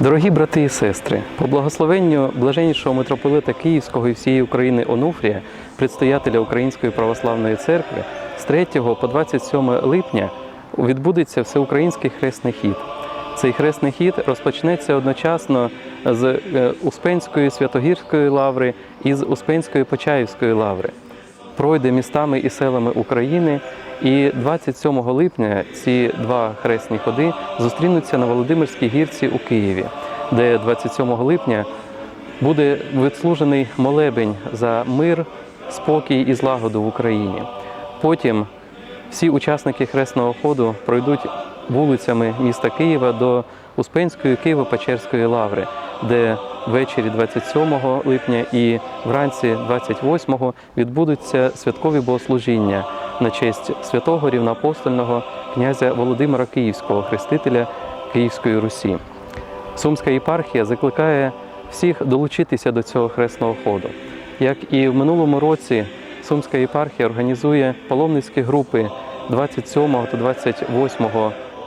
Дорогі брати і сестри, по благословенню блаженнішого митрополита Київського і всієї України Онуфрія, предстоятеля Української православної церкви, з 3 по 27 липня відбудеться всеукраїнський хресний хід. Цей хресний хід розпочнеться одночасно з е, Успенської Святогірської лаври і з Успенської Почаївської лаври пройде містами і селами України. І 27 липня ці два хресні ходи зустрінуться на Володимирській гірці у Києві, де 27 липня буде відслужений молебень за мир, спокій і злагоду в Україні. Потім всі учасники хресного ходу пройдуть вулицями міста Києва до Успенської Києво-Печерської лаври, де ввечері 27 липня і вранці 28 відбудуться святкові богослужіння на честь святого рівноапостольного князя Володимира Київського, хрестителя Київської Русі. Сумська єпархія закликає всіх долучитися до цього хресного ходу. Як і в минулому році, Сумська єпархія організує паломницькі групи 27 та 28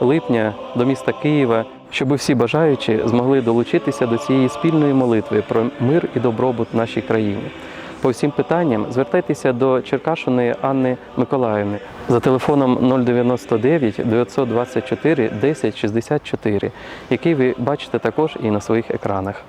липня до міста Києва, щоб всі бажаючі змогли долучитися до цієї спільної молитви про мир і добробут нашій країні. По всім питанням звертайтеся до Черкашиної Анни Миколаївни за телефоном 099 924 10 64, який ви бачите також і на своїх екранах.